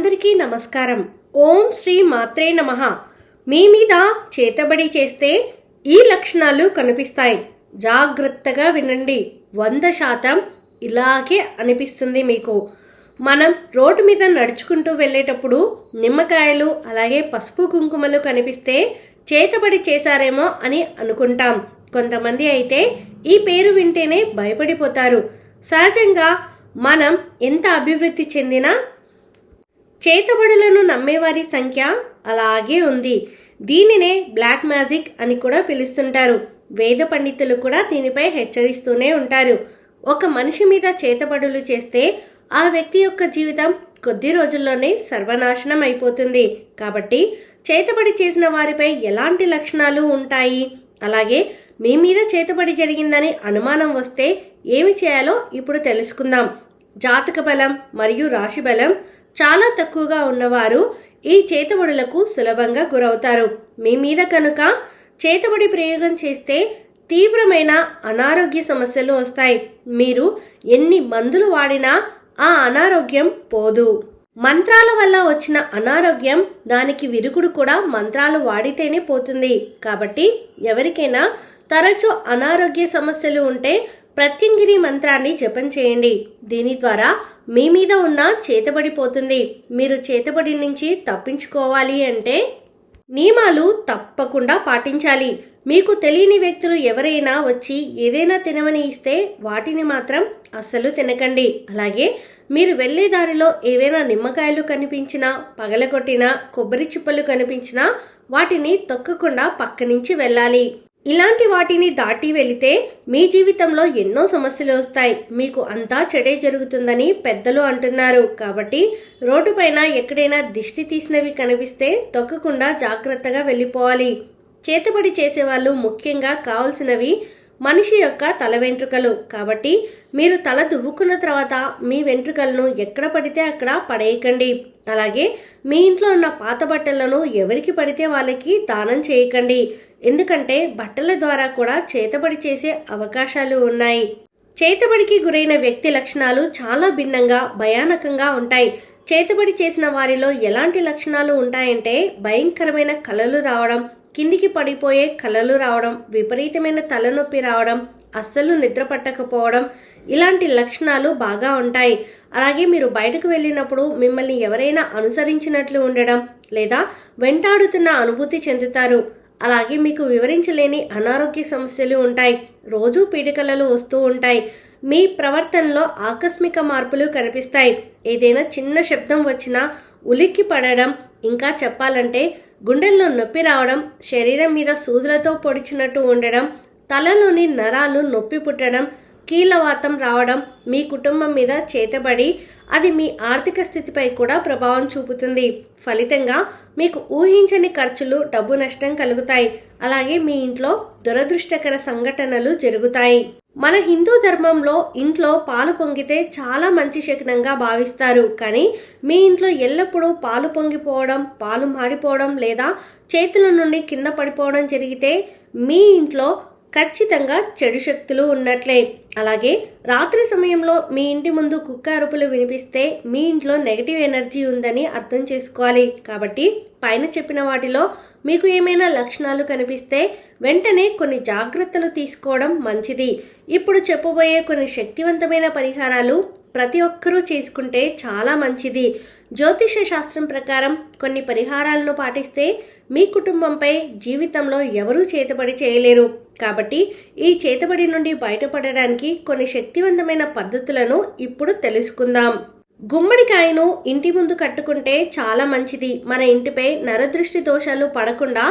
అందరికీ నమస్కారం. ఓం శ్రీ మాత్రే నమ. మీ మీద చేతబడి చేస్తే ఈ లక్షణాలు కనిపిస్తాయి. జాగ్రత్తగా వినండి. వంద శాతం ఇలాగే అనిపిస్తుంది మీకు. మనం రోడ్డు మీద నడుచుకుంటూ వెళ్ళేటప్పుడు నిమ్మకాయలు అలాగే పసుపు కుంకుమలు కనిపిస్తే చేతబడి చేశారేమో అని అనుకుంటాం. కొంతమంది అయితే ఈ పేరు వింటేనే భయపడిపోతారు. సహజంగా మనం ఎంత అభివృద్ధి చెందినా చేతబడులను నమ్మేవారి సంఖ్య అలాగే ఉంది. దీనినే బ్లాక్ మ్యాజిక్ అని కూడా పిలుస్తుంటారు. వేద పండితులు కూడా దీనిపై హెచ్చరిస్తూనే ఉంటారు. ఒక మనిషి మీద చేతబడులు చేస్తే ఆ వ్యక్తి యొక్క జీవితం కొద్ది రోజుల్లోనే సర్వనాశనం అయిపోతుంది. కాబట్టి చేతబడి చేసిన వారిపై ఎలాంటి లక్షణాలు ఉంటాయి? అలాగే మీ మీద చేతబడి జరిగిందని అనుమానం వస్తే ఏమి చేయాలో ఇప్పుడు తెలుసుకుందాం. జాతక బలం మరియు రాశి బలం చాలా తక్కువగా ఉన్నవారు ఈ చేతబడులకు సులభంగా గురవుతారు. మీ మీద కనుక చేతబడి ప్రయోగం చేస్తే తీవ్రమైన అనారోగ్య సమస్యలు వస్తాయి. మీరు ఎన్ని మందులు వాడినా ఆ అనారోగ్యం పోదు. మంత్రాల వల్ల వచ్చిన అనారోగ్యం దానికి విరుగుడు కూడా మంత్రాలు వాడితేనే పోతుంది. కాబట్టి ఎవరికైనా తరచూ అనారోగ్య సమస్యలు ఉంటే ప్రత్యంగిరి మంత్రాన్ని జపం చేయండి. దీని ద్వారా మీ మీద ఉన్న చేతబడిపోతుంది. మీరు చేతబడి నుంచి తప్పించుకోవాలి అంటే నియమాలు తప్పకుండా పాటించాలి. మీకు తెలియని వ్యక్తులు ఎవరైనా వచ్చి ఏదైనా తినమని ఇస్తే వాటిని మాత్రం అస్సలు తినకండి. అలాగే మీరు వెళ్ళే దారిలో ఏవైనా నిమ్మకాయలు కనిపించినా పగలగొట్టినా కొబ్బరి చిప్పలు కనిపించినా వాటిని తొక్కకుండా పక్క నుంచి వెళ్ళాలి. ఇలాంటి వాటిని దాటి వెళితే మీ జీవితంలో ఎన్నో సమస్యలు వస్తాయి. మీకు అంతా చెడే జరుగుతుందని పెద్దలు అంటున్నారు. కాబట్టి రోడ్డుపైన ఎక్కడైనా దిష్టి తీసినవి కనిపిస్తే తొక్కకుండా జాగ్రత్తగా వెళ్ళిపోవాలి. చేతబడి చేసేవాళ్ళు ముఖ్యంగా కావాల్సినవి మనిషి యొక్క తల వెంట్రుకలు. కాబట్టి మీరు తల దువ్వుకున్న తర్వాత మీ వెంట్రుకలను ఎక్కడ పడితే అక్కడ పడేయకండి. అలాగే మీ ఇంట్లో ఉన్న పాత బట్టలను ఎవరికి పడితే వాళ్ళకి దానం చేయకండి. ఎందుకంటే బట్టల ద్వారా కూడా చేతబడి చేసే అవకాశాలు ఉన్నాయి. చేతబడికి గురైన వ్యక్తి లక్షణాలు చాలా భిన్నంగా భయానకంగా ఉంటాయి. చేతబడి చేసిన వారిలో ఎలాంటి లక్షణాలు ఉంటాయంటే భయంకరమైన కలలు రావడం కిందికి పడిపోయే కలలు రావడం విపరీతమైన తలనొప్పి రావడం అస్సలు నిద్ర పట్టకపోవడం ఇలాంటి లక్షణాలు బాగా ఉంటాయి. అలాగే మీరు బయటకు వెళ్ళినప్పుడు మిమ్మల్ని ఎవరైనా అనుసరించినట్లు ఉండడం లేదా వెంటాడుతున్న అనుభూతి చెందుతారు. అలాగే మీకు వివరించలేని అనారోగ్య సమస్యలు ఉంటాయి. రోజు పీడికలలు వస్తూ ఉంటాయి. మీ ప్రవర్తనలో ఆకస్మిక మార్పులు కనిపిస్తాయి. ఏదైనా చిన్న శబ్దం వచ్చినా ఉలిక్కి పడడం ఇంకా చెప్పాలంటే గుండెల్లో నొప్పి రావడం శరీరం మీద సూదులతో పొడిచినట్టు ఉండడం తలలోని నరాలు నొప్పి పుట్టడం కీళ్ళవాతం రావడం మీ కుటుంబం మీద చేతబడి అది మీ ఆర్థిక స్థితిపై కూడా ప్రభావం చూపుతుంది. ఫలితంగా మీకు ఊహించని ఖర్చులు డబ్బు నష్టం కలుగుతాయి. అలాగే మీ ఇంట్లో దురదృష్టకర సంఘటనలు జరుగుతాయి. మన హిందూ ధర్మంలో ఇంట్లో పాలు పొంగితే చాలా మంచి శకునంగా భావిస్తారు. కానీ మీ ఇంట్లో ఎల్లప్పుడూ పాలు పొంగిపోవడం పాలు మాడిపోవడం లేదా చేతుల నుండి కింద పడిపోవడం జరిగితే మీ ఇంట్లో ఖచ్చితంగా చెడు శక్తులు ఉన్నట్లే. అలాగే రాత్రి సమయంలో మీ ఇంటి ముందు కుక్క అరుపులు వినిపిస్తే మీ ఇంట్లో నెగటివ్ ఎనర్జీ ఉందని అర్థం చేసుకోవాలి. కాబట్టి పైన చెప్పిన వాటిలో మీకు ఏమైనా లక్షణాలు కనిపిస్తే వెంటనే కొన్ని జాగ్రత్తలు తీసుకోవడం మంచిది. ఇప్పుడు చెప్పబోయే కొన్ని శక్తివంతమైన పరిహారాలు ప్రతి ఒక్కరూ చేసుకుంటే చాలా మంచిది. జ్యోతిష శాస్త్రం ప్రకారం కొన్ని పరిహారాలను పాటిస్తే మీ కుటుంబంపై జీవితంలో ఎవరూ చేతబడి చేయలేరు. కాబట్టి ఈ చేతబడి నుండి బయటపడడానికి కొన్ని శక్తివంతమైన పద్ధతులను ఇప్పుడు తెలుసుకుందాం. గుమ్మడికాయను ఇంటి ముందు కట్టుకుంటే చాలా మంచిది. మన ఇంటిపై నరదృష్టి దోషాలు పడకుండా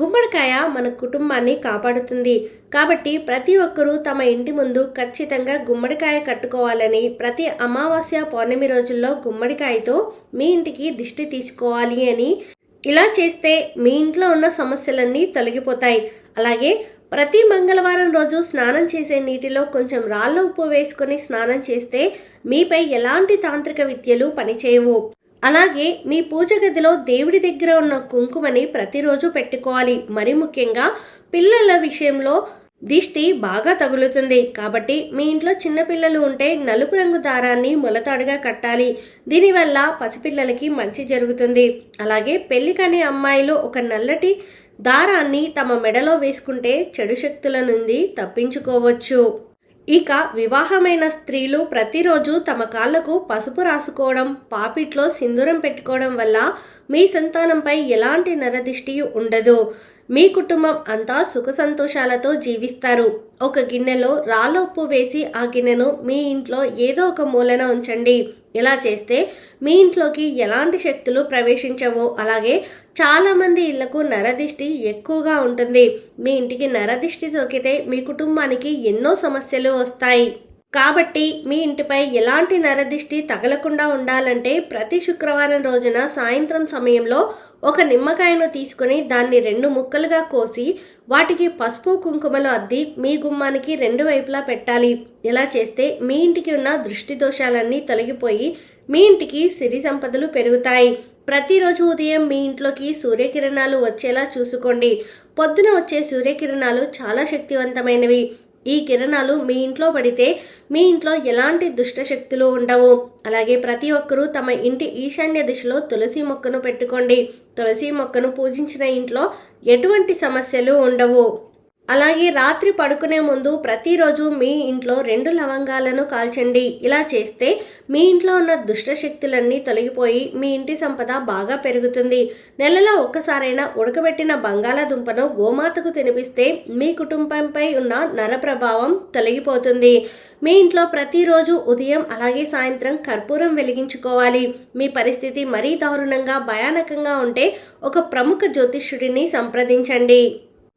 గుమ్మడికాయ మన కుటుంబాన్ని కాపాడుతుంది. కాబట్టి ప్రతి ఒక్కరూ తమ ఇంటి ముందు ఖచ్చితంగా గుమ్మడికాయ కట్టుకోవాలని ప్రతి అమావాస్య పౌర్ణమి రోజుల్లో గుమ్మడికాయతో మీ ఇంటికి దిష్టి తీసుకోవాలి అని ఇలా చేస్తే మీ ఇంట్లో ఉన్న సమస్యలన్నీ తొలగిపోతాయి. అలాగే ప్రతి మంగళవారం రోజు స్నానం చేసే నీటిలో కొంచెం రాళ్ళ ఉప్పు వేసుకొని స్నానం చేస్తే మీపై ఎలాంటి తాంత్రిక విద్యలు పనిచేయవు. అలాగే మీ పూజ గదిలో దేవుడి దగ్గర ఉన్న కుంకుమని ప్రతిరోజు పెట్టుకోవాలి. మరి ముఖ్యంగా పిల్లల విషయంలో దిష్టి బాగా తగులుతుంది కాబట్టి మీ ఇంట్లో చిన్నపిల్లలు ఉంటే నలుపు రంగు దారాన్ని మొలతాడుగా కట్టాలి. దీనివల్ల పసిపిల్లలకి మంచి జరుగుతుంది. అలాగే పెళ్ళి కాని అమ్మాయిలు ఒక నల్లటి దారాన్ని తమ మెడలో వేసుకుంటే చెడు శక్తుల నుండి తప్పించుకోవచ్చు. ఇక వివాహమైన స్త్రీలు ప్రతిరోజు తమ కాళ్ళకు పసుపు రాసుకోవడం పాపిట్లో సింధూరం పెట్టుకోవడం వల్ల మీ సంతానంపై ఎలాంటి నరదిష్టి ఉండదు. మీ కుటుంబం అంతా సుఖ సంతోషాలతో జీవిస్తారు. ఒక గిన్నెలో రాళ్ళ ఉప్పు వేసి ఆ గిన్నెను మీ ఇంట్లో ఏదో ఒక మూలన ఉంచండి. ఇలా చేస్తే మీ ఇంట్లోకి ఎలాంటి శక్తులు ప్రవేశించవు అలాగే చాలామంది ఇళ్ళకు నరదిష్టి ఎక్కువగా ఉంటుంది. మీ ఇంటికి నరదిష్టి సోకితే మీ కుటుంబానికి ఎన్నో సమస్యలు వస్తాయి. కాబట్టి మీ ఇంటిపై ఎలాంటి నరదిష్టి తగలకుండా ఉండాలంటే ప్రతి శుక్రవారం రోజున సాయంత్రం సమయంలో ఒక నిమ్మకాయను తీసుకుని దాన్ని రెండు ముక్కలుగా కోసి వాటికి పసుపు కుంకుమలు అద్ది మీ గుమ్మానికి రెండు వైపులా పెట్టాలి. ఇలా చేస్తే మీ ఇంటికి ఉన్న దృష్టి దోషాలన్నీ తొలగిపోయి మీ ఇంటికి సిరి సంపదలు పెరుగుతాయి. ప్రతిరోజు ఉదయం మీ ఇంట్లోకి సూర్యకిరణాలు వచ్చేలా చూసుకోండి. పొద్దున వచ్చే సూర్యకిరణాలు చాలా శక్తివంతమైనవి. ఈ కిరణాలు మీ ఇంట్లో పడితే మీ ఇంట్లో ఎలాంటి దుష్ట శక్తులు ఉండవు. అలాగే ప్రతి ఒక్కరూ తమ ఇంటి ఈశాన్య దిశలో తులసి మొక్కను పెట్టుకోండి. తులసి మొక్కను పూజించిన ఇంట్లో ఎటువంటి సమస్యలు ఉండవు. అలాగే రాత్రి పడుకునే ముందు ప్రతిరోజు మీ ఇంట్లో రెండు లవంగాలను కాల్చండి. ఇలా చేస్తే మీ ఇంట్లో ఉన్న దుష్ట శక్తులన్నీ తొలగిపోయి మీ ఇంటి సంపద బాగా పెరుగుతుంది. నెలలో ఒక్కసారైనా ఉడకబెట్టిన బంగాళాదుంపను గోమాతకు తినిపిస్తే మీ కుటుంబంపై ఉన్న నర ప్రభావం తొలగిపోతుంది. మీ ఇంట్లో ప్రతిరోజు ఉదయం అలాగే సాయంత్రం కర్పూరం వెలిగించుకోవాలి. మీ పరిస్థితి మరీ దారుణంగా భయానకంగా ఉంటే ఒక ప్రముఖ జ్యోతిష్యుడిని సంప్రదించండి.